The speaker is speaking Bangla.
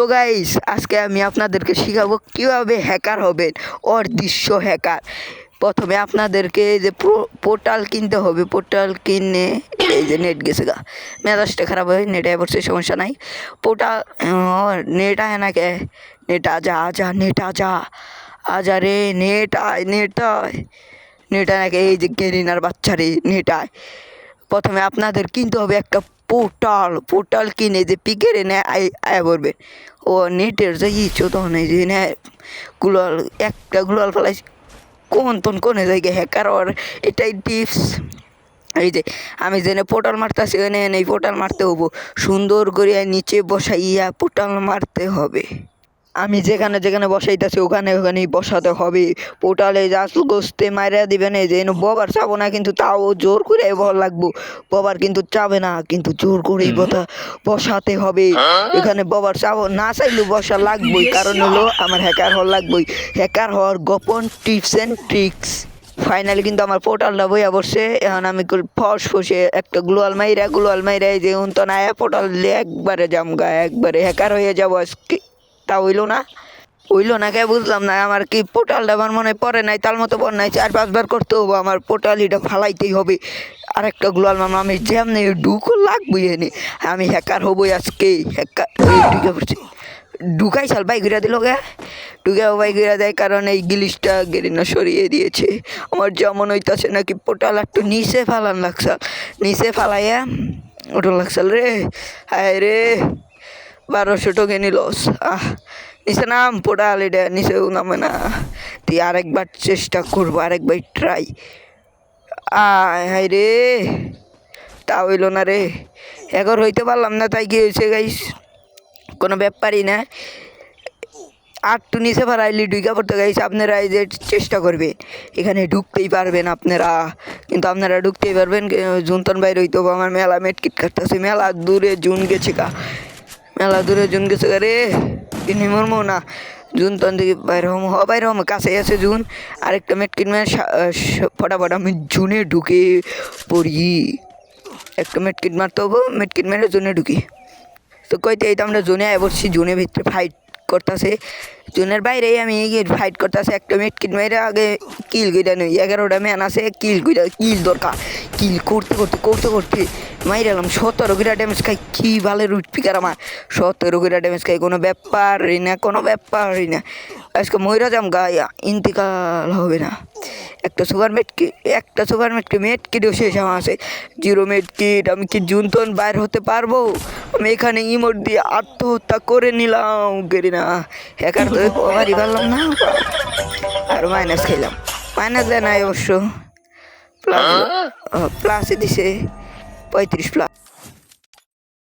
তো গাইস আজকে আমি আপনাদেরকে শেখাবো কীভাবে হ্যাকার হবেন, অদৃশ্য হ্যাকার প্রথমে আপনাদেরকে এই যে পোর্টাল কিনতে হবে। পোর্টাল কিনে এই যে নেট গেছে গা। মেজাজটা খারাপ হয় নেট পড়ছে, সমস্যা নাই। পোর্টাল নেট আয় না কে? নেট আজা আজা নেট আজা। আজা রে নেট আয় নেট আয়। নেট আয় নাকি এই যে গেরিনার বাচ্চা রে নেট আয়। প্রথমে আপনাদের কিনতে হবে একটা পোর্টাল। পোর্টাল কিনে যে পিকের এনে আয় পড়বে ও নেটের যে ইচ্ছো তখন এই যে নে গুলাল, একটা গুলাল ফেলাই কোন তন কোনে জায়গায় হ্যাকার ওর? এটাই টিপস এই যে, আমি যেনে পোর্টাল মারতেছি ওখানে এই পোর্টাল মারতে হব। সুন্দর করে নিচে বসাইয়া পোর্টাল মারতে হবে। আমি যেখানে যেখানে বসাইতেছি ওখানে ওখানেই বসাতে হবে। পোর্টালে জাস্ট গোস্তে মাইরা দিবেন এই যে ববার চাবো না কিন্তু তাও জোর করে ভর লাগবো। ববার কিন্তু চাবে না কিন্তু জোর করেই বসা বসাতে হবে। এখানে ববার চাবো না চাইলেও বসা লাগবেই। কারণ হলো আমার হ্যাকার হওয়ার লাগবেই। হ্যাকার হওয়ার গোপন টিপস অ্যান্ড ট্রিক্স ফাইনালি কিন্তু আমার পোর্টালটা বইয়া বসছে। এখন আমি ফস ফসে একটা গ্লোয়াল মাইরা গ্লোয়াল মাইরা যে উন তো না পোর্টাল একবারে জামগা একবারে হ্যাকার হয়ে যাব আজকে। তা হইল না। হইল না কে বুঝলাম না, আমার কি পোর্টালটা আমার মনে পড়ে নাই, তার মতো পড়ে নাই, চার পাঁচবার করতে হব আমার পোর্টালিটা ফালাইতেই হবে। আরেকটা গ্লোয়াল মামা, আমি যেমনি ঢুকো লাগবই এনে, আমি হ্যাকার হবই আজকে, হ্যাকার ঢুকে পড়ছি। ঢুকাই সাল বাই ঘুরে দিল গে ঢুকে বাই ঘুরে দেয়, কারণ এই গিলিশটা গেরিনা সরিয়ে দিয়েছে। আমার যেমন হইতাছে নাকি পোর্টাল একটু নিচে ফালান লাগছাল নিচে ফালাইয়া ওটা লাগছাল রে, হায় রে। বারোশো টোকে নিলস আহ নিচে নাম পোড়াল এটা নিচেও নামে না। তুই আরেকবার চেষ্টা করব, আরেকবার ট্রাই আয় হাই রে, তা হইল না রে। এখন হইতে পারলাম না, তাই কি হয়েছে গাইস। কোনো ব্যাপারই না। আর আটটু নিচে পারাইলি ডুইকা পড়তে গাইস, আপনারা এই যে চেষ্টা করবেন এখানে ঢুকতেই পারবেন আপনারা। কিন্তু আপনারা ঢুকতেই পারবেন জুনতন বাইরে হইতে আমার মেলা মেটকিট কাটতেছে। মেলা দূরে জুন গেছে কা মেলা দূরে জুন গেছে রে। কিনি মরমো না জুন তন থেকে বাইরে হম, হ, বাইরে হম কাছে আছে জুন। আরেকটা মেট কিনবে ফটাফট আমি জুনে ঢুকে পড়ি। একটা মেট কিট মারতে হব মেট কিট মেরে জুনে ঢুকি। তো কইতে এই তো আমরা জুনে আয় বসছি, জুনে ভিতরে ফাইট করতেছে। জোনের বাইরেই আমি ফাইট করতেছে। একটা মেটকিট মেরে আগে কিল গইটা নই। এগারোটা ম্যান আছে কিল গইটা কিল দরকার। কিল করতে করতে করতে করতে মাইরালাম সতেরো গিরা ড্যামেজ খাই কী ভালো রুট পিকার আমার? সতেরো গিরা ড্যামেজ খাই কোনো ব্যাপারই না, কোনো ব্যাপারই না। আজকে ময়রা যাম গায়ে ইন্তিকাল হবে না। একটা সুপার মেট কি একটা সুপার মেট কি মেট কিটও শেষ আমার আছে। জিরো মেট কিট আমি কি জুনতন বাইর হতে পারব? আমি এখানে ইমোট দিয়ে আত্মহত্যা করে নিলাম গেরি না হ্যাকার তো পারি পারলাম না আর মাইনাস খাইলাম মাইনাস দেয় নাই অবশ্য। প্লাস প্লাসে দিছে। পঁয়ত্রিশ প্লাস